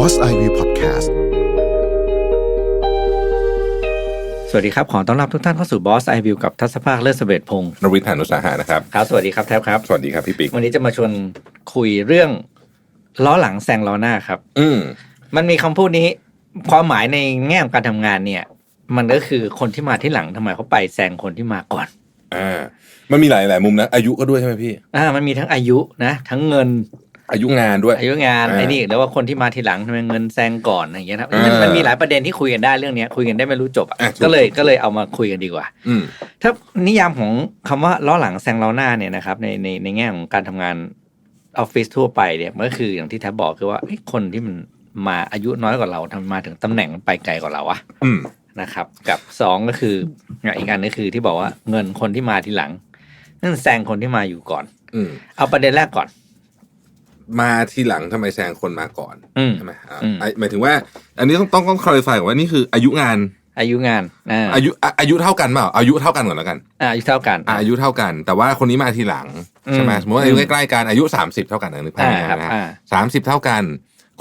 Boss Ivy Podcast สวัสดีครับ ขอต้อนรับทุกท่านเข้าสู่ Boss I View กับทัศภาคเลิศเสเบตพงศ์นวิทย์หานุสาหะนะครับ ครับ สวัสดีครับแท็บครับ สวัสดีครับพี่ปิ๊กวันนี้จะมาชวนคุยเรื่องล้อหลังแซงล้อหน้าครับ อืมมันมีคำพูดนี้ความหมายในแง่ของการทำงานเนี่ย มันก็คือคนที่มาที่หลังทำไมเขาไปแซงคนที่มาก่อน อ่า มันมีหลายหลายมุมนะ อายุก็ด้วยใช่ไหมพี่ อ่ามันมีทั้งอายุนะ ทั้งเงิน อายุงานด้วยอายุงานอ่าไอ้นี่แล้วว่าคนที่มาทีหลังทำไมเงินแซงก่อนอย่างเงี้ยครับมันอ่ามัมันมีหลายประเด็นที่คุยกันได้เรื่องเนี้ยคุยกันได้ไม่รู้จบอะอะถูกก็เลยก็เลยเอามาคุยกันดีกว่าอืมถ้านิยามของคำว่าล้อหลังแซงล้อหน้าเนี่ยนะครับในในในแง่ของการทำงานออฟฟิศทั่วไปเนี่ยมันก็คืออย่างที่แทบบอกคือว่าเอ้ยคนที่มันมาอายุน้อยกว่าเราทำมาถึงตำแหน่งมันไปไกลกว่าเราอะอืมนะครับ กับสองก็คืออีกอันก็คือที่บอกว่าเงินคนที่มาทีหลังนั่นแซงคนที่มาอยู่ก่อนอืมเอาประเด็นแรกก่อน มาทีหลังทำไมแซงคนมาก่อนอืมใช่ไหมอ่าอืมไอ้หมายถึงว่า อันนี้ต้องต้องต้องคลาริฟายก่อนว่านี่คืออายุงาน อายุงานอ่าอายุอะอายุเท่ากันเปล่าอายุเท่ากันก่อนแล้วกันอ่าอายุเท่ากันอะอายุเท่ากัน แต่ว่าคนนี้มาทีหลังใช่ไหมอืมสมมติว่าอายุใกล้ๆกันอายุสามสิบเท่ากันนะนึกภาพอ่าง่ายครับๆนะอ่าสามสิบเท่ากัน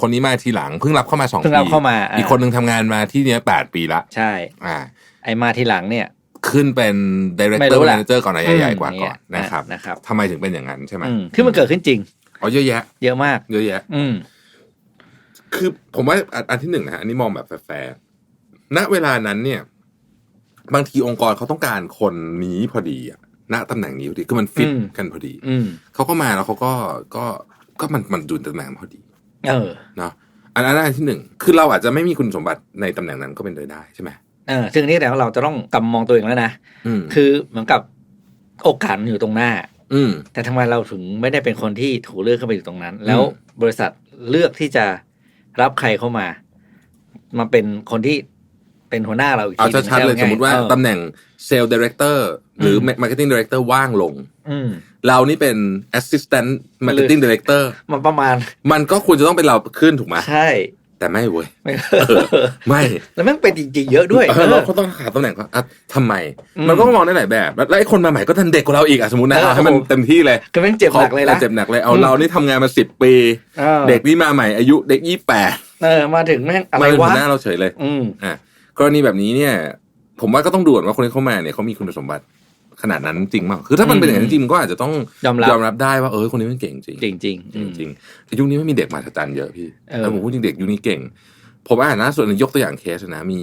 คนนี้มาทีหลังเพิ่งรับเข้ามาสองเพิ่ปีงรับเข้ามาอ่าอีกคนหนึ่งทำงานมาที่เนี้ยแปดปีละใช่ อ่า ไอมาทีหลังเนี่ยขึ้นเป็นไม่ director รู้ล่ะ manager ก่อนนะใหญ่ๆกว่าก่อนอืมนะครับนะครับทำไมถึงเป็นอย่างนั้นใช่ไหมอืมคือมันเกิดขึ้นจริง อ๋อเยอะแยะ เยอะมาก เยอะแยะ อืม คือผมว่าอันอันที่หนึ่งนะฮะอันนี้มองแบบแฟร์ๆณเวลานั้นเนี่ย บางทีองค์กรเขาต้องการคนนี้พอดีอะณตำแหน่งนี้พอดีคือมันฟิตอืมกันพอดี อืมเขาก็มาแล้วเขาก็ก็ก็มันมันดูตำแหน่งพอดี เออเนาะอันนั้นอันที่หนึ่งคือเราอาจจะไม่มีคุณสมบัติในตำแหน่งนั้นก็เป็นไปได้ใช่ไหมเออซึ่งนี่แต่ว่าเราจะต้องกลับมามองตัวเองแล้วนะอืมคือเหมือนกับโอกาสมันอยู่ตรงหน้า อืม แต่ทำไมเราถึงไม่ได้เป็นคนที่ถูกเลือกเข้าไปอยู่ตรงนั้น แล้วอืมบริษัทเลือกที่จะรับใครเข้ามา มาเป็นคนที่เป็นหัวหน้าเราอีกเอาทีหนึ่งชัดๆเลยไงสมมติว่าเออตำแหน่งเซลล์ดีเรคเตอร์หรือมมาร์เก็ตติ้งดีเรคเตอร์ว่างลงอืมเรานี่เป็น assistant marketing director มันประมาณ มันก็ควรจะต้องเป็นเราขึ้นถูกไหมใช่ แต่ไม่เว้ยไม่ไม่แล้วแม่งเป็นจริงๆเยอะด้วยเออเราก็ต้องหาตำแหน่งก่อนอะทำไมอืมมันก็มองได้หลายแบบแล้วไอ้คนมาใหม่ก็ทันเด็กกว่าเราอีกอะสมมตินะเออเอาให้มันโอ้โหเต็มที่เลยก็แม่งเจ็บหนักเลยนะเจ็บหนักเลยเอาอืมเรานี่ทำงานมาสิบปีออเด็กนี่มาใหม่อายุเด็กยี่แปดเออมาถึงแม่งอะไรมาเป็นวะหัวหน้าเราเฉยเลย อืมอะกรณีแบบนี้เนี่ย ผมว่าก็ต้องดูก่อนว่าคนที่เข้ามาเนี่ยเขามีคุณสมบัติ ขนาดนั้นจริงมั้งคือถ้ามันเป็นอย่างนั้นจริงมันก็อาจจะต้องยอมรับยอมรับได้ว่าเออคนนี้มันเก่งจริงจริงจริงๆอืมจริงๆแต่ยุคนี้ไม่มีเด็กมาจันเยอะพี่เออแล้วผมพูดจริงเด็กยุคนี้เก่ง ผมอ่านล่าสุดอันนี้ยกตัวอย่างเคสนะมี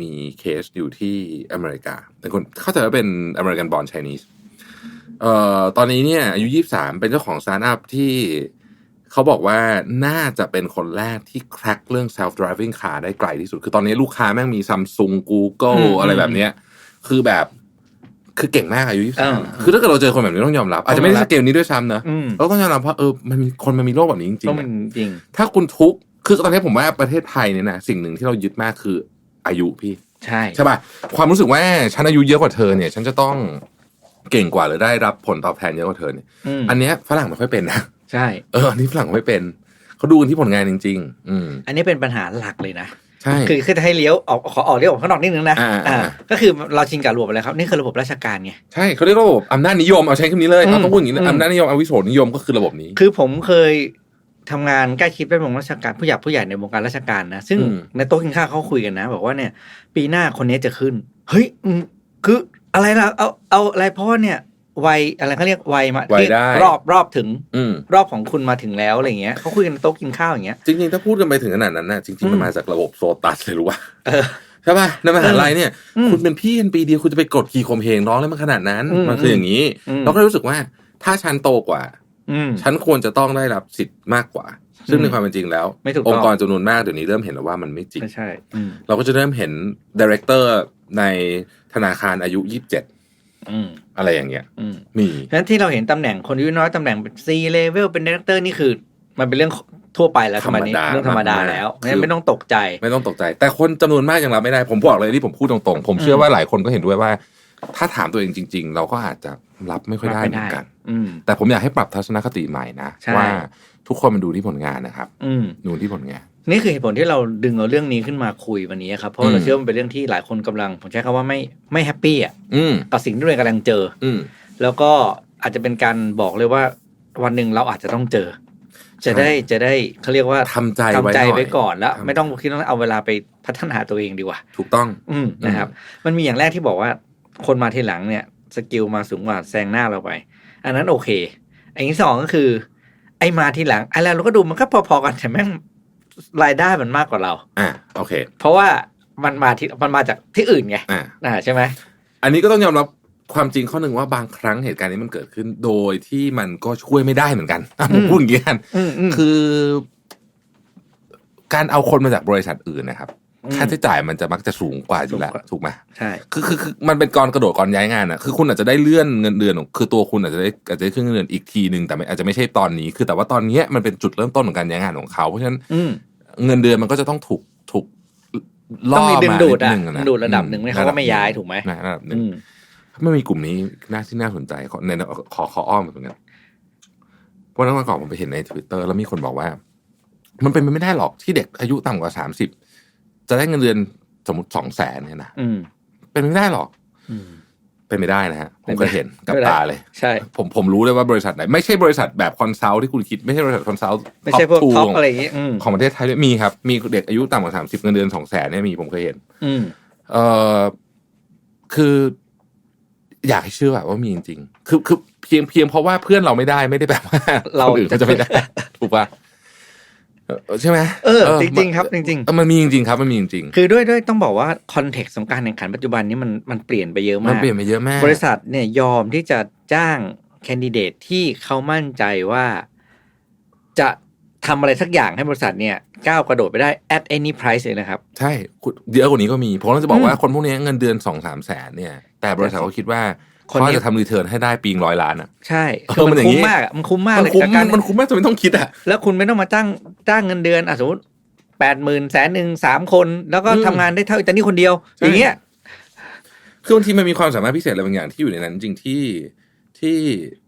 มีเคสอยู่ที่อเมริกาเป็นคนเข้าใจว่าเป็นอเมริกันบอลไชนีสเอ่อตอนนี้เนี่ยอายุยี่สามเป็นเจ้าของสตาร์ทอัพที่เขาบอกว่าน่าจะเป็นคนแรกที่แคร็กเรื่อง self driving car ได้ไกลที่สุด คือตอนนี้ลูกค้าแม่งมีซัมซุง Google อืมอะไรแบบเนี้ย คือแบบ คือเก่งมากอายุยี่สามอ่าคือถ้าเกิดเราเจอคนแบบนี้ต้องยอมรับ อาจจะไม่ได้สเกลนี้ด้วยซ้ำนะอืมเราต้องยอมรับว่าเออมันมีคนมันมีโลกแบบนี้จริต้องงๆเป็อะนจริงถ้าคุณทุกข์คือตอนนี้ผมว่าประเทศไทยเนี่ยนะสิ่งหนึ่งที่เรายึดมากคืออายุพี่ ใช่ใช่ป่ะความรู้สึกว่าฉันอายุเยอะกว่าเธอเนี่ย ฉันจะต้องเก่งกว่าหรือได้รับผลตอบแทนเยอะกว่าเธอเนี่ยอืมอันเนี้ยฝรั่งไม่ค่อยเป็นนะใช่ เอออันนี้ฝรั่งไม่เป็นเขาดูกันที่ผลงานจริง ๆ อืมอันนี้เป็นปัญหาหลักเลยนะ ใช่คือคือจะให้เลี้ยวออกขอออกเลี้ยวออกข้างนอกนิดนึงนะอ่าอ่าก็คือเราชินกับระบบอะไรครับนี่คือระบบราชการไงใช่เขาเรียกว่าระบบอำนาจนิยมเอาใช้คำนี้เลยอืมเอาต้องพูดอย่างนี้เลยอืมอำนาจนิยมอวิโสนิยมก็คือระบบนี้ คือผมเคยทำงานใกล้ชิดเป็นวงราชการผู้ใหญ่ผู้ใหญ่ในวงการราชการนะซึ่งอืมในโต๊ะกินข้าวเขาคุยกันนะ บอกว่าเนี่ย ปีหน้าคนนี้จะขึ้น เฮ้ยอืมคืออะไรล่ะเอาเอาอะไรเพราะว่าเนี่ย วัยอะไรเขาเรียกวัยมาวัยที่ได้รอบรอบถึงอืมรอบของคุณมาถึงแล้วอะไรเงี้ยเขาคุยกันในโต๊ะกินข้าวอย่างเงี้ยจริงๆถ้าพูดกันไปถึงขนาดนั้นนะจริงๆมันมาจากระบบโซตัสเลยรู้ป่ะเออใช่ป่ะในมหาลัยเนี่ยอืมคุณเป็นพี่กันปีเดียวคุณจะไปกดขี่ข่มเหงน้องเลยมันขนาดนั้นอืมมันคืออย่างนี้อืมเราก็รู้สึกว่า ถ้าฉันโตกว่าอืมฉันควรจะต้องได้รับสิทธิ์มากกว่า ซึ่งอืมในความเป็นจริงแล้วไม่ถูกต้ององค์กรจำนวนมากเดี๋ยวนี้เริ่มเห็นแล้วว่ามันไม่จริงใช่ใช่อืมเราก็จะเริ่มเห็นดีเรคเตอร์ในธนาคารอายุยี่สิบเจ็ด อืมอะไรอย่างเงี้ยอืมมีฉะนั้นที่เราเห็นตำแหน่งคนอายุน้อยตำแหน่งเป็น C level เป็น director นี่คือ มันเป็นเรื่องทั่วไปแล้วสมัยนี้ธรรมดาเรื่องธรรมดามากๆแล้วคืองั้นไม่ต้องตกใจ ไม่ต้องตกใจ แต่คนจำนวนมากยังรับไม่ได้ ผมบอกเลยที่ผมพูดตรงๆ ผมเชื่อว่าหลายคนก็เห็นด้วยว่า ถ้าถามตัวเองจริง ๆ เราก็อาจจะรับไม่ค่อยได้เหมือนกันอืมแต่ผมอยากให้ปรับทัศนคติใหม่นะใช่ว่าทุกคนมันดูที่ผลงานนะครับอืมดูที่ผลงาน นี่คือเหตุผลที่เราดึงเอาเรื่องนี้ขึ้นมาคุยวันนี้ครับ เพราะอืมเราเชื่อว่ามันเป็นเรื่องที่หลายคนกำลัง ผมใช้คำว่าไม่ไม่แฮปปี้อะอืมกับสิ่งที่ตัวเองกำลังเจอ อืมแล้วก็อาจจะเป็นการบอกเลยว่าวันหนึ่งเราอาจจะต้องเจอ จะได้จะได้เขาเรียกว่าทำใจทำไว้ใจหน่อยไว้ก่อนแล้วทำไม่ต้องคิดว่าเอาเวลาไปพัฒนาตัวเองดีกว่า ถูกต้อง อืมนะครับ มันมีอย่างแรกที่บอกว่า คนมาทีหลังเนี่ย สกิลมาสูงกว่าแซงหน้าเราไป อันนั้นโอเคอันที่สองก็คือ ไอ้มาทีหลังไอ้แล้วเราก็ดูมันก็พอๆกันแต่แม่ง รายได้มันมากกว่าเรา อ่าโอเค เพราะว่ามันมาที่มันมาจากที่อื่นไงอ่าอ่าใช่ไหมอันนี้ก็ต้องยอมรับความจริงข้อหนึ่งว่าบางครั้งเหตุการณ์นี้มันเกิดขึ้น โดยที่มันก็ช่วยไม่ได้เหมือนกันอะผมพูดอย่างนี้กันอืมอืมคือ การเอาคนมาจากบริษัทอื่นนะครับอืม ค่าใช้จ่ายมันจะมักจะสูงกว่าอยู่แล้วสูงกว่าถูกไหมใช่คือคือคือมันเป็นกรกระโดดกรย้ายงานอะคือคุณอาจจะได้เลื่อนเงินเดือนของคือตัวคุณอาจจะได้อาจจะได้ขึ้นเงินเดือนอีกทีหนึ่งแต่ไม่อาจจะไม่ใช่ตอนนี้ คือแต่ว่าตอนเนี้ยมันเป็นจุดเริ่มต้นของการย้ายงานของเขาเพราะฉะนั้นอืมเงินเดือนมันก็จะต้องถูกถูกล่ต้องอมีดึงมาดูดอะนินึงนดึงดูดระดับหนึ่งไม่เขาก็ไม่ย้ายถูกไหมนะระดับหนึ่งอืมไม่มีกลุ่มนี้น่าที่น่าสนใจขอในขอขออ้อมเหมือนกันวันนั้นวันก่อนผมไปเห็นในทวิตเตอร์แล้วมีคนบอกว่า มันเป็นไปไม่ได้หรอกที่เด็กอายุต่ำกว่าสามสิบ จะได้เงินเดือนสมมติสองแสนเนี่ยนะอืมเป็นไปไม่ได้หรอกอืมเป็นไม่ได้นะฮะผมเคยเห็นกับไม่ได้ตาเลย ใช่ ผมผมรู้เลยว่าบริษัทไหน ไม่ใช่บริษัทแบบคอนซัลท์ที่คุณคิดไม่ใช่บริษัทคอนซัลท์ไม่ใช่พวกทูท็อปอะไรอย่างงี้อืมของประเทศไทยด้วยมีครับ มีเด็กอายุต่ำกว่าสามสิบเงินเดือนสองแสนเนี่ยมีผมเคยเห็น อืมเออคือ อยากให้เชื่อว่ามีจริงๆคือคือเพียงเพียงเพราะว่าเพื่อนเราไม่ได้ไม่ได้แปลว่าเราคนอื่นก็จะไม่ได้ถูกปะเออ ใช่ไหมเออจริงๆครับจริงเออมันมีจริงๆครับมันมีจริงๆคือด้วยด้วยต้องบอกว่าคอนเท็กซ์ของการแข่งขันปัจจุบันนี้มันมันเปลี่ยนไปเยอะๆมันมากเปลี่ยนไปเยอะมากบริษัทเนี่ยยอมที่จะจ้างแคนดิเดตที่เขามั่นใจว่าจะทำอะไรสักอย่างให้บริษัทเนี่ยก้าวกระโดดไปได้ at any price เลยนะครับ ใช่คุณเยอะกว่านี้ก็มี ผมก็จะบอกว่าอืมคนพวกนี้เงินเดือนสองสามแสนเนี่ย แต่บริษัทเขาคิดว่า คนนี้เขาจะทำรีเทิร์นให้ได้ปีงร้อยล้านอะใช่เออคือมัมันนอย่างคุ้นี้มมากอะมันคุ้มมากมันเลยคุ้มกับการมันคุ้มมากจนไม่ต้องคิดอะแล้วคุณไม่ต้องมาจ้างจ้างเงินเดือนอะสมมติแปดหมื่นแสนหนึ่งสามคน แล้วก็อืมทำงานได้เท่าแต่นี่คนเดียวใช่อย่างเงี้ยคือบางทีมันมีความสามารถพิเศษอะไรบางอย่างที่อยู่ในนั้น จริงๆที่ที่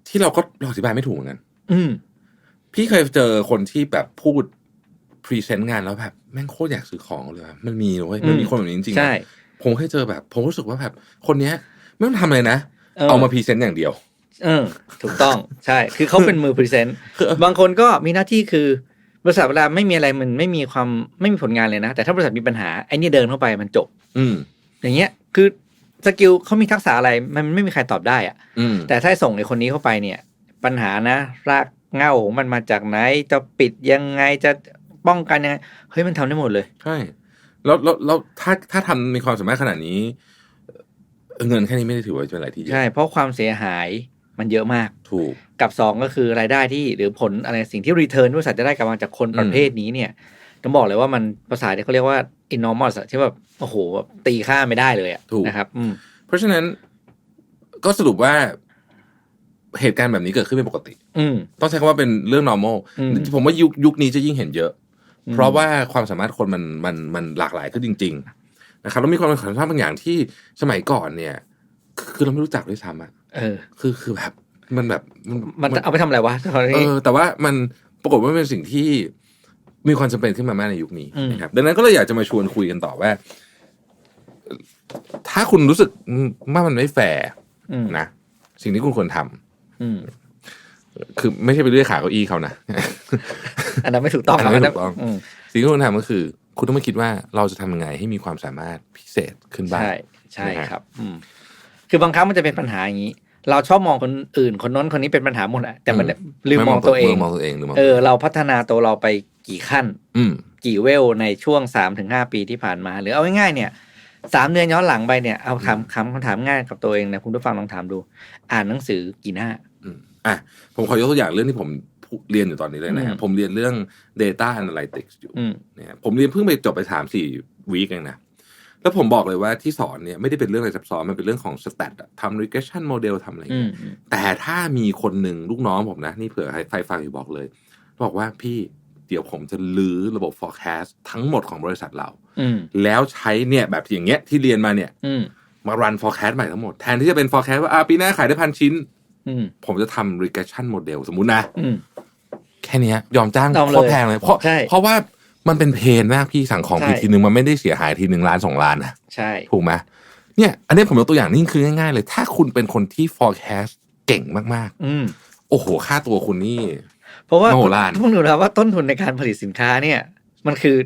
ที่เราก็เราอธิบายไม่ถูกเหมือนกันอืมพี่เคยเจอคนที่แบบพูดพรีเซนต์งานแล้วแบบแม่งโคตรอยากซื้อของเลยว่ะมันมีเว้ยมันมีอืมคนแบบนี้จริงๆใช่นะผมเคยเจอแบบ ผมรู้สึกว่าแบบ คนเนี้ยไม่ต้องทำอะไรนะ เออเอามาพรีเซนต์อย่างเดียว เออ ถูกต้องใช่ คือเขาเป็นมือพรีเซนต์คือบางคนก็มีหน้าที่คือบริษัทเวลาไม่มีอะไรมันไม่มีความไม่มีผลงานเลยนะ แต่ถ้าบริษัทมีปัญหาไอ้นี่เดินเข้าไปมันจบ อืมอย่างเงี้ย คือสกิลเขามีทักษะอะไรมันไม่มีใครตอบได้อะอืมแต่ถ้าส่งไอ้คนนี้เข้าไปเนี่ย ปัญหานะ รากเหง้าของมันมาจากไหน จะปิดยังไงจะป้องกันยังไงเฮ้ยมันทำได้หมดเลยใช่แล้วแล้วแล้วถ้าถ้าทำมีความสามารถขนาดนี้ เอ่อเงินแค่นี้ไม่ได้ถือว่าเป็นอะไรที่เยอะใช่เพราะความเสียหายมันเยอะมากถูกกับสองก็คือรายได้ที่หรือผลอะไรสิ่งที่รีเทิร์นบริษัทจะได้กลับมาจากคนประเภทนี้เนี่ยต้องบอกเลยว่ามันภาษาเนี่ยเขาเรียกว่า enormous อะที่แบบโอ้โหแบบตีค่าไม่ได้เลยอะถูกนะครับอืมเพราะฉะนั้นก็สรุปว่าเหตุการณ์แบบนี้เกิดขึ้นเป็นปกติ อืมต้องใช้คำว่าเป็นเรื่อง normal อืมผมว่ายุคยุคนี้จะยิ่งเห็นเยอะอืมเพราะว่าความสามารถคนมันมันมันหลากหลายขึ้นจริงๆ นะครับแล้วมีความสามารถบางอย่างที่สมัยก่อนเนี่ย คือเราไม่รู้จักด้วยซ้ำอะเออ คือคือแบบมันแบบมันมันจะเอาไปทำอะไรวะตอนเอนี้อแต่ว่ามันปรากฏว่ามันเป็นสิ่งที่มีความจำเป็นขึ้นมามากในยุคนี้อืมนะครับดังนั้นก็เลยอยากจะมาชวนคุยกันต่อว่า ถ้าคุณรู้สึกว่ามันไม่แฟร์อืมนะสิ่งที่คุณควรทำอืมคือไม่ใช่ไปเลื่อยขาเก้าอี้เขานะอันนั้นไม่ถูกต้องอันนั้นไม่ถูกต้องอืมสิ่งที่คุณทำก็คือ คุณต้องมาคิดว่าเราจะทำยังไงให้มีความสามารถพิเศษขึ้นบ้างใช่ใช่นะฮะครับ อืมคือบางครั้งมันจะเป็นปัญหาอย่างนี้ เราชอบมองคนอื่นคนน้นคนนี้เป็นปัญหาหมดอะแต่มันลืมมองตัวเองมองตัวเองหรือมองเออเราพัฒนาตัวเราไปกี่ขั้น อืมกี่เวลในช่วงสามถึงห้าปีที่ผ่านมา หรือเอาง่ายๆเนี่ยสามเดือนย้อนหลังไปเนี่ยเอาถามคำคำถามง่ายกับตัวเองนะคุณผู้ฟังลองถามดู อ่านหนังสือกี่หน้าอืมอะผมขอยกตัวอย่างเรื่องที่ผม เรียนอยู่ตอนนี้เลยนะฮะอืมผมเรียนเรื่อง Data Analytics อยู่อืมเนี่ยผมเรียนเพิ่งไปจบไปสามสี่วีคเองนะแล้วผมบอกเลยว่าที่สอนเนี่ยไม่ได้เป็นเรื่องอะไรซับซ้อนมันเป็นเรื่องของสแตททำ regression model ทำอะไรอย่างอืเงี้มยอืมแต่ถ้ามีคนหนึ่งลูกน้องผมนะ นี่เผื่อใครใครฟังอยู่บอกเลย บอกว่าพี่เดี๋ยวผมจะลื้อระบบ forecast ทั้งหมดของบริษัทเราอืมแล้วใช้เนี่ยแบบอย่างเงี้ยที่เรียนมาเนี่ยอืมมา run forecast ใหม่ทั้งหมด แทนที่จะเป็น forecast ว่าอ่าปีหน้าขายได้พันชิ้นอืม ผมจะทำ regression model สมมุตินะอืมแค่เนี้ยยอมจ้างยอมเลยโคตรแพงเลย เพราะใช่เพราะว่ามันเป็นเพนมากพี่สั่งของใช่ผิดทีนึงมันไม่ได้เสียหายทีหนึ่งล้านสองล้านนะใช่ถูกไหมเนี่ย อันนี้ผมยกตัวอย่างนี่คือง่ายๆเลย ถ้าคุณเป็นคนที่ forecast เก่งมากอืมๆโอ้โห ค่าตัวคุณนี่ เพราะว่ามโหฬารทุกคนรู้แล้วว่าต้นทุนในการผลิตสินค้าเนี่ย มันคือ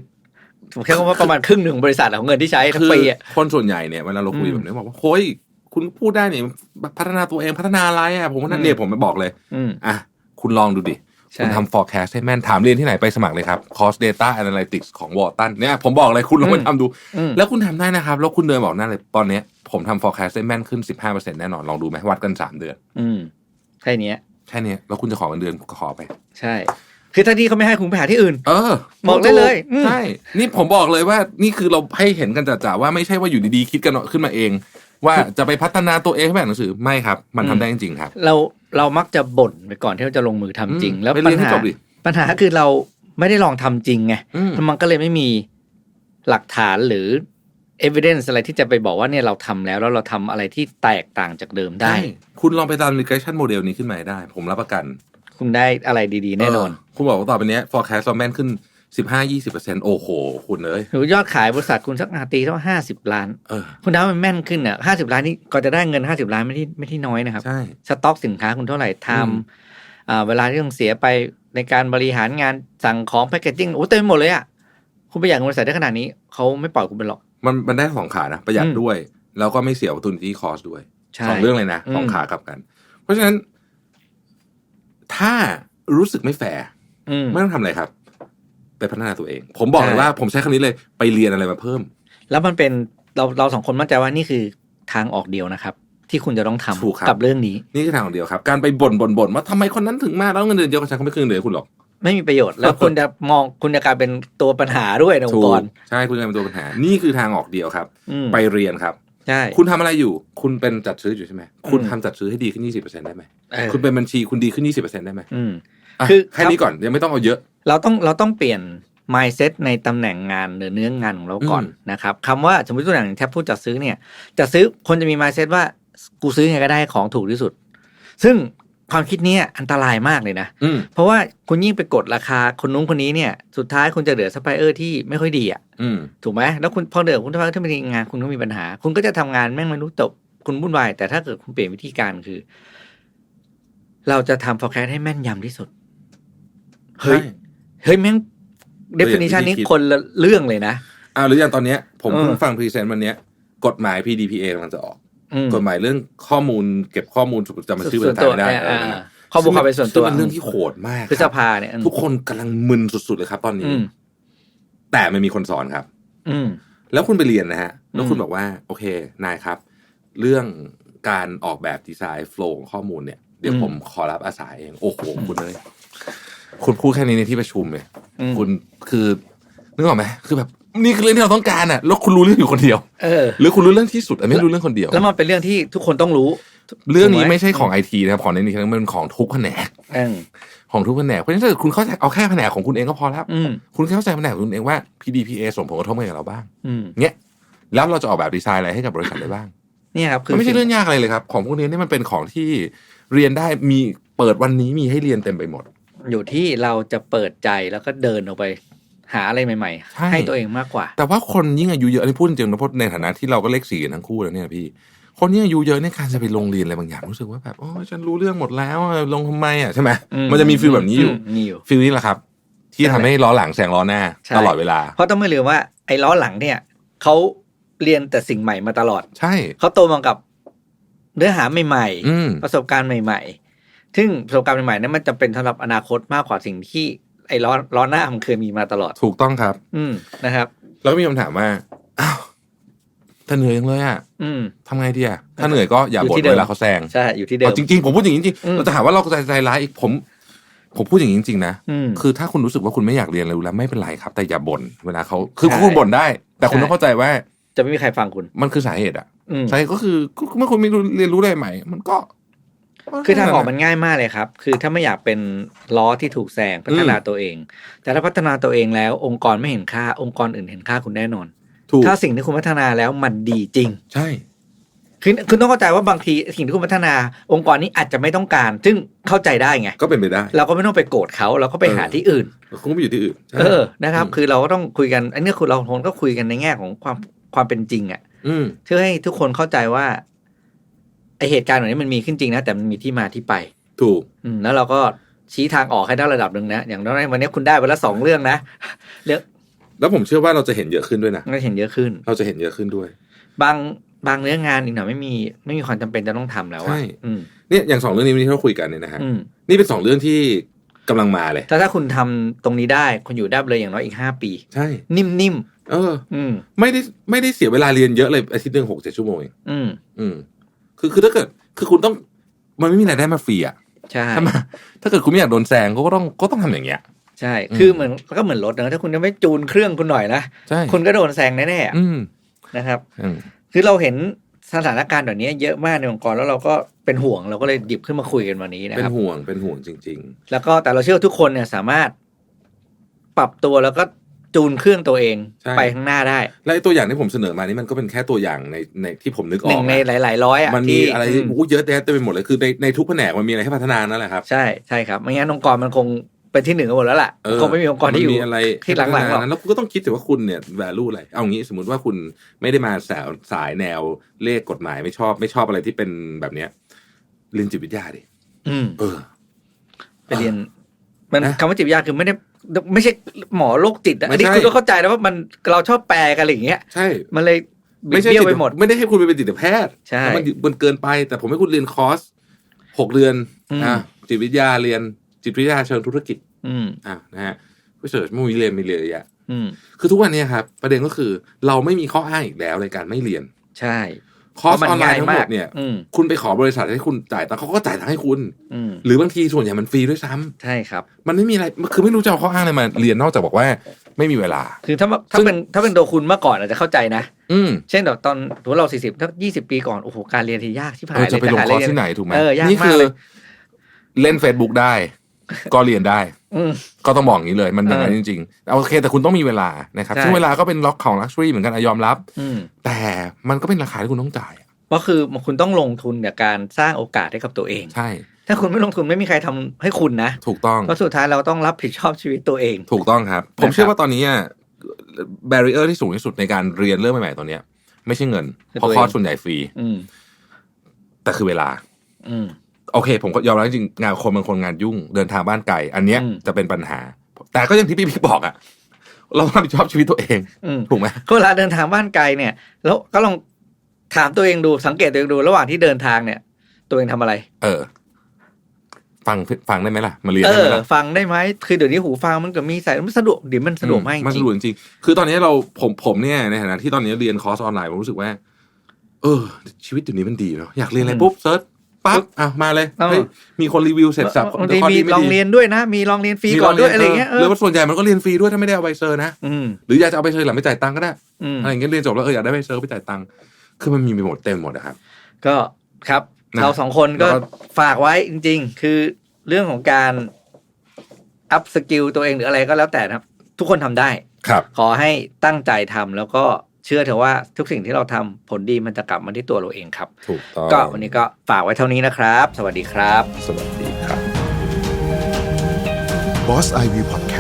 ผมแค่ว่าประมาณครึ่งหนึ่งของบริษัทของเงินที่ใช้ทั้งคือปีอะคนส่วนใหญ่เนี่ยเวลาเราคุยอืมแบบนี้บอกว่าเฮ้ย คุณพูดได้เนี่ยพัฒนาตัวเองพัฒนาอะไรอะผมว่านั่นอืมเนี่ยผมไม่บอกเลยอืมอะคุณลองดูดิใช่คุณทำ forecast ให้แม่นถามเรียนที่ไหนไปสมัครเลยครับ cost data analytics ของ Wharton เนี่ยผมบอกเลยคุณลองไปทำดูอืมแล้วคุณทำได้นะครับ แล้วคุณเดินบอกนั่นเลย ตอนเนี้ยผมทำ forecast ได้แม่นขึ้น 15%แน่นอนลองดูไหมวัดกัน 3 เดือนอืมแค่เนี้ยแค่เนี้ยแล้วคุณจะขอเงินเดือนก็ขอไป ใช่ คือถ้าที่เขาไม่ให้คุณไปหาที่อื่น เออบอกได้เลยอืมใช่นี่ผมบอกเลยว่านี่คือเราให้เห็นกันจ่าๆว่าไม่ใช่ว่าอยู่ดีๆคิดกันขึ้นมาเอง ว่าจะไปพัฒนาตัวเองให้แบบหนังสือไม่ครับ มันทำได้จริงๆครับ เราเรามักจะบ่นไปก่อนที่เราจะลงมือทำจริงอืมแล้วไปปัเรีญยนให้หาจบดิปัญหาคือเราไม่ได้ลองทำจริงไงอืมแล้วมันก็เลยไม่มีหลักฐานหรือ evidence อะไรที่จะไปบอกว่าเนี่ยเราทำแล้วแล้วเราทำอะไรที่แตกต่างจากเดิมได้ใช่คุณลองไปตาม regression model นี้ขึ้นมาให้ได้ ผมรับประกัน คุณได้อะไรดีๆ แน่นอนเคุณบอกว่าต่อไปเนี้ย forecast เราแม่นขึ้น 15-20%โอ้โห คุณเอ้ยหรือยอดขายบริษัทคุณสักอาตีเท่าห้าสิบล้านเออคุณทำให้มันแม่นขึ้นอะห้าสิบล้านนี่ก็จะได้เงินห้าสิบล้านไม่ที่ไม่ที่น้อยนะครับใช่สต็อกสินค้าคุณเท่าไหร่ทอืมำอ่าเวลาที่ต้องเสียไปในการบริหารงานสั่งของแพคเกจจิ้งโอ้เต็มไปหมดเลยอะคุณประหยัดเงินบริษัทได้ขนาดนี้เขาไม่ปล่อยคุณไปหรอก มันมันได้สองขานะประหยัดอืมด้วย แล้วก็ไม่เสีย opportunity cost ด้วยใช่สองเรื่องเลยนะอืมสองขากลับกัน เพราะฉะนั้น ถ้ารู้สึกไม่แฟร์อืมไม่ต้องทำอะไรครับ ไปพัฒนาตัวเอง ผมบอกเลยใช่ว่าผมใช้คำนี้เลยไปเรียนอะไรมาเพิ่ม แล้วมันเป็นเราเราสองคนมั่นใจว่านี่คือทางออกเดียวนะครับ ที่คุณจะต้องทำถูกครับกับเรื่องนี้นี่คือทางเดียวครับ การไปบ่นบ่นบ่นว่าทำไมคนนั้นถึงมาแล้วเงินเดือนเยอะกว่าฉันเขาไม่คืนเลยคุณหรอกไม่มีประโยชน์แล้วคุณจะมองคุณจะกลายเป็นตัวปัญหาด้วยในองถูค์กกรใช่คุณจะเป็นตัวปัญหา นี่คือทางออกเดียวครับอืมไปเรียนครับใช่คุณทำอะไรอยู่ คุณเป็นจัดซื้ออยู่ใช่ไหมคุณอืมทำจัดซื้อให้ดีขึ้น20%ได้ไหมเออคุณเป็นบัญชีคุณดีขึ้น20%ได้ไหมอืมอะ คือแค่นี้ก่อนยังไม่ต้องเอาเยอะ เราต้องเราต้องเปลี่ยน mindset ในตำแหน่งงานหรือเนื้องานของเราก่อนอืมนะครับคำว่าสมมติตัวอย่างแทบพูดจัดซื้อเนี่ยจัดซื้อคนจะมี mindset ว่ากูซื้อไงก็ได้ของถูกที่สุด ซึ่งความคิดเนี้ยอันตรายมากเลยนะอืมเพราะว่าคุณยิ่งไปกดราคาคนนู้นคนนี้เนี่ย สุดท้ายคุณจะเหลือซัพพลายเออร์ที่ไม่ค่อยดีอะอืมถูกไหมแล้วคุณพอเดือดคุณถ้าไม่ได้งานคุณก็มีปัญหา คุณก็จะทำงานแม่งไม่รู้จบคุณวุ่นวายแต่ถ้าเกิดคุณเปลี่ยนวิธีการคือ เราจะทำ forecast ให้แม่นยำที่สุด เฮ้ยใช่เฮ้ยแม่งเฮ้ย definition วิธีนี้คิดคนละเรื่องเลยนะอ่าหรืออย่างตอนเนี้ย ผมเออเพิ่งฟังพรีเซนต์วันเนี้ย กฎหมาย PDPA กำลังจะออกอืมกฎหมายเรื่องข้อมูล เก็บข้อมูลจำมาชื่อส่ภาวนษาไทตัวยไม่ได้อ่าเอออ่าข้อมูลความเป็นส่วนตัวซึ่งเป็นเรื่องที่โหดมากพฤษครับภาเนี่ยอืมทุกคนกำลังมึนสุดๆเลยครับ ตอนนี้อืมแต่ไม่มีคนสอนครับ อืมแล้วคุณไปเรียนนะฮะ แล้วคุณอืมบอกว่า โอเค นายครับ เรื่องการออกแบบดีไซน์โฟล์ของข้อมูลเนี่ย เดี๋ยวผมขอรับอาสาเอง โอ้โหคุณเลย คุณพูดแค่นี้ในที่ประชุมเลยอืมคุณคือนึกออกไหมคือแบบนี่คือเรื่องที่เราต้องการอะแล้วคุณรู้เรื่องอยู่คนเดียวเออหรือคุณรู้เรื่องที่สุดแต่ไม่รู้เรื่องคนเดียว แล้วมันเป็นเรื่องที่ทุกคนต้องรู้ เรื่องนี้ถูกไหมไม่ใช่ของไอทีนะครับของในนี้มันเป็นของทุกแผนกเออของทุกแผนกเพราะฉะนั้นถ้าเกิดคุณเข้าใจเอาแค่แผนกของคุณเองก็พอแล้วอืมคุณแค่เข้าใจแผนกของคุณเองว่า PDPA ส่งผลกระทบอะไรกับเราบ้างอืมเงี้ยแล้วเราจะออกแบบดีไซน์อะไรให้กับบริษัทได้บ้างเนี่ยครับคืมันอไม่ใช่เรื่องยากอะไรเลยครับ ของพวกนี้นี่มันเป็นของที่เรียนได้มีเปิดวันนี้มีให้เรียนเต็มไปหมด อยู่ที่เราจะเปิดใจแล้วก็เดินออกไป หาอะไรใหม่ใช่ๆให้ตัวเองมากกว่า แต่ว่าคนยิ่งอายุเยอะอันนี้พูดจริงๆนะเพราะในฐานะที่เราก็เลขสี่กันทั้งคู่แล้วเนี่ยพี่ คนยิ่งอายุเยอะเนี่ยการจะไปโรงเรียนอะไรบางอย่างรู้สึกว่าแบบโอ้ยฉันรู้เรื่องหมดแล้วอะลงทำไมอะใช่ไหมอืมมันจะมีฟีลแบบนี้อยู่มมีอยู่ฟีลนี้แหละครับ ที่ทำให้ล้อหลังแซงล้อหน้าใช่ตลอดเวลา เพราะต้องไม่ลืมว่าไอ้ล้อหลังเนี่ยเขาเรียนแต่สิ่งใหม่มาตลอด ใช่เขาโตมากับเนื้อหาใหม่อืมๆประสบการณ์ใหม่ๆ ซึ่งประสบการณ์ใหม่ๆนั้นมันจะเป็นสำหรับอนาคตมากกว่าสิ่งที่ไอ้ล้อล้อหน้ามันเคยมีมาตลอด ถูกต้องครับ อืมนะครับ แล้วก็มีคำถามว่าอ้าวถ้าเหนื่อยยังเลยอะอืมทำไงดีอะถ้าเหนื่อยก็อย่าอยู่บ่ที่นเดิมเวลาเขาแซงใช่อยู่ที่เดิมเอาจริงๆ ผมพูดอย่างนี้จริงอืมๆเราจะหาว่าเราใจใจร้ายอีกผม ผมพูดอย่างนี้จริงๆนะอืมคือถ้าคุณรู้สึกว่าคุณไม่อยากเรียนเลยแล้วไม่เป็นไรครับ แต่อย่าบ่นเวลาเขาคือใช่คุณบ่นได้ แต่คุณใช่ต้องเข้าใจว่า จะไม่มีใครฟังคุณ มันคือสาเหตุอะอืมสาเหตุก็คือก็เมื่อคุณไม่รู้เรียนรู้อะไรใหม่ มันก็ คือทางออกมันง่ายมากเลยครับ คือถ้าไม่อยากเป็นล้อที่ถูกแซงพัฒนาตัวเอง แต่ถ้าพัฒนาตัวเองแล้วองค์กรไม่เห็นค่าองค์กรอื่นเห็นค่าคุณแน่นอนถูกถ้าสิ่งที่คุณพัฒนาแล้วมันดีจริง ใช่ คือคุณต้องเข้าใจว่าบางทีสิ่งที่คุณพัฒนาองค์กรนี้อาจจะไม่ต้องการ ซึ่งเข้าใจได้ไง ก็เป็นไปได้ เราก็ไม่ต้องไปโกรธเขาเราก็ไปหาที่อื่นคุณก็ไปอยู่ที่อื่นใช่เออ นะครับอืมคือเราก็ต้องคุยกันอันนี้คือเราคนก็คุยกันในแง่ของความความเป็นจริงอะ่ะอืมเพื่อให้ทุกคนเข้าใจว่าไอเหตุการณ์แบบนี้มันมีขึ้นจริงนะ แต่มันมีที่มาที่ไป ถูก อืมแล้วเราก็ชี้ทางออกให้ได้ระดับหนึ่งนะ อย่างน้อยวันนี้คุณได้ไปแล้วสองเรื่องนะเรื่องแล้วผมเชื่อว่าเราจะเห็นเยอะขึ้นด้วยนะก็เห็นเยอะขึ้น เราจะเห็นเยอะขึ้นด้วย บางบางเรื่องงานอีกหน่อยไม่มีไม่มีความจำเป็นจะต้องทำแล้วใช่อะอืมเนี่ยอย่างสองเรื่องนี้ที่เราคุยกันเนี่ยนะฮะอืมนี่เป็นสองเรื่องที่กำลังมาเลยถ้าถ้าคุณทำตรงนี้ได้คุณอยู่ได้เลยอย่างน้อยอีกห้าปี ใช่ นิ่มเออๆอืมไม่ได้ไม่ได้เสียเวลาเรียนเยอะเลยอาทิตย์หนึ่งหกเจ็ดชั่วโมงเองอืมอืม คือคือถ้าเกิด คือคุณต้องมันไม่มีรายได้มาฟรีอะใช่ถ้ามาถ้าเกิดคุณไม่อยากโดนแซงก็ต้องก็ต้องทำอย่างเงี้ยใช่อืมคือเหมือนก็เหมือนรถนะถ้าคุณจะไม่จูนเครื่องคุณหน่อยนะใช่คุณก็โดนแซงแน่ๆอะอืมนะครับอืมคือเราเห็นสถานการณ์แบบนี้เยอะมากในองค์กรแล้วเราก็เป็นห่วงเราก็เลยหยิบขึ้นมาคุยกันวันนี้นะเป็คนรับห่วงเป็นห่วงจริงแล้วก็แต่เราเชื่อว่าทุกคนเนี่ยสามารถปรับตัวแล้วก็ จูนเครื่องตัวเองใช่ ไปข้างหน้าได้ๆและไอ้ตัวอย่างที่ผมเสนอมานี่มันก็เป็นแค่ตัวอย่างในในที่ผมนึกอหอนึ่กงในนะหลาย ๆ ร้อยอะมันมีที่อะไรอืที่มอู้เยอะแยะเต็มไปหมดเลยคือในในทุกแผนกมันมีอะไรให้พัฒนานั่นแหละครับ ใช่ใช่ครับไม่งั้นองค์กรมันคงเป็นที่หนึ่งกันหมดแล้วล่ะเออคงไม่มีองค์กรที่อยู่ มันมีอะไรที่หลังๆหรอกนั้นแล้วคุณก็ต้องคิดถึงว่าคุณเนี่ย value อะไร เอางี้สมมติว่าคุณไม่ได้มาสายสายแนวเลขกฎหมายไม่ชอบไม่ชอบอะไรที่เป็นแบบเนี้ยเรียนจิตวิทยาดิอืม เออ ไปเรียน มันนะ คำว่าจิตวิทยาคือไม่ได้ ไม่ใช่หมอโรคจิตอะไม่อันนี้ใช่คุณก็เข้าใจนะว่ามันเราชอบแปลกันอะไรอย่างเงี้ยใช่มันเลยบิไม่ดใช่เบี้ยวจิตไปหมด ไม่ได้ให้คุณไปเป็นจิตแพทย์ใช่แล้วมันมันเกินไป แต่ผมให้คุณเรียนคอร์สหกเดือนอืมอะจิตวิทยาเรียนจิตวิทยาเชิงธุรกิจ อืมอะนะฮะไปเสิร์ชมันมีเรียนมีเรียนเยอะแยะอืมคือทุกวันนี้ครับ ประเด็นก็คือเราไม่มีข้ออ้างอีกแล้วในการไม่เรียน ใช่ คอร์สเพราะมันออนไลน์ทั้งหมง่ายดมากเนี่ยอืมคุณไปขอบริษัทให้คุณจ่ายตังค์เขาก็จ่ายตังค์ให้คุณอืมหรือบางทีส่วนใหญ่มันฟรีด้วยซ้ำใช่ครับ มันไม่มีอะไรคือไม่รู้จะเอาข้ออ้างอะไรมาเรียนนอกจากบอกว่า ไม่มีเวลา คือถ้าถ้าเป็นถ้าเป็นตัวคุณเมื่อก่อนอาจจะเข้าใจนะ อืมเช่นแบบตอนถือว่าเราสี่สิบถ้ายี่สิบปีก่อนโอ้โหการเรียนที่ยากที่ผ่าเอนอเลจะยไปลงหาคอร์สเรียที่ไหนถูกไหมเออยากนี่มากคือเลยเล่น Facebook ได้ ก็เรียนได้อืม ก็ต้องบอกอย่างนี้เลยมันอย่างนั้นเอจอริงๆเอาโอเคแต่คุณต้องมีเวลานะครับใช่ซึ่งเวลาก็เป็นล็อกของลักชัวรี่เหมือนกันอะยอมรับอืมแต่มันก็เป็นราคาที่คุณต้องจ่ายอะก็คือคุณต้องลงทุนกับการสร้างโอกาสให้กับตัวเองใช่ถ้าคุณไม่ลงทุนไม่มีใครทำให้คุณนะ ถูกต้องเพราะสุดท้ายเราต้องรับผิดชอบชีวิตตัวเอง ถูกต้องครับ ผมนะครับเชื่อว่าตอนนี้แบร r เออร์ที่สูงที่สุดในการเรียนเรื่องใหม่ๆตอนเนี้ย ไม่ใช่เงิน เพราะคอร์สส่วนใหญ่ฟรีอืมแต่คือเวลาอืม โอเค ผมก็ยอมรับจริงๆงานคนบางคนงานยุ่งเดินทางบ้านไกลอันเนี้ยอืมจะเป็นปัญหา แต่ก็อย่างที่พี่พี่บอกอะเราต้องรับผิดชอบชีวิตตัวเองอืมถูกไหมก็เวลาเดินทางบ้านไกลเนี่ย แล้วก็ลองถามตัวเองดูสังเกตตัวเองดูระหว่างที่เดินทางเนี่ย ตัวเองทำอะไร เออ ฟังฟังได้ไหมล่ะมาเรียนเอได้ไหอมล่ะฟังได้ไหมคือเดี๋ยวนี้หูฟังมันก็มีใส่มันสะดวกเดี๋ยวมันสะดวกมากจมันริสะงดวกจริงๆคือตอนนี้เราผมผมเนี่ยในฐานะที่ตอนนี้เรียนคอร์สออนไลน์ผมรู้สึกว่า เออ ชีวิตเดี๋ยวนี้มันดีเนาะอยากเรียนอะไรปุ๊บเซิร์ช ปั๊บอะมาเลยเฮ้ยมีคนรีวิวเสร็จสับบางแต่ทีข้อมีดีไม่ลองดีเรียนด้วยนะ มีลองเรียนฟรีมีก่อนด้วยลอะไรอย่างเงี้ยเอหรืออว่าส่วนใหญ่มันก็เรียนฟรีด้วยถ้าไม่ได้เอาใบเซอร์นะอืมหรืออยากจะเอาใบเซอร์หลังไม่จ่ายตังค์ก็ได้อืมอะไรอย่างเงี้ยเรียนจบแล้วเอออยากได้ใบเซอร์ไปจ่ายตังค์คือมันมีไปหมดเต็มหมดนะครับ ก็ครับนะเราสองคนก็แล้วก็ฝากไว้จริง ๆ คือเรื่องของการอัพสกิลตัวเองหรืออะไรก็แล้วแต่นะครับ ทุกคนทำได้ครับ ขอให้ตั้งใจทำแล้วก็ เชื่อเถอะว่าทุกสิ่งที่เราทำผลดีมันจะกลับมาที่ตัวเราเองครับ ถูกต้องก็วันนี้ก็ฝากไว้เท่านี้นะครับ สวัสดีครับ สวัสดีครับ Boss Ivy Podcast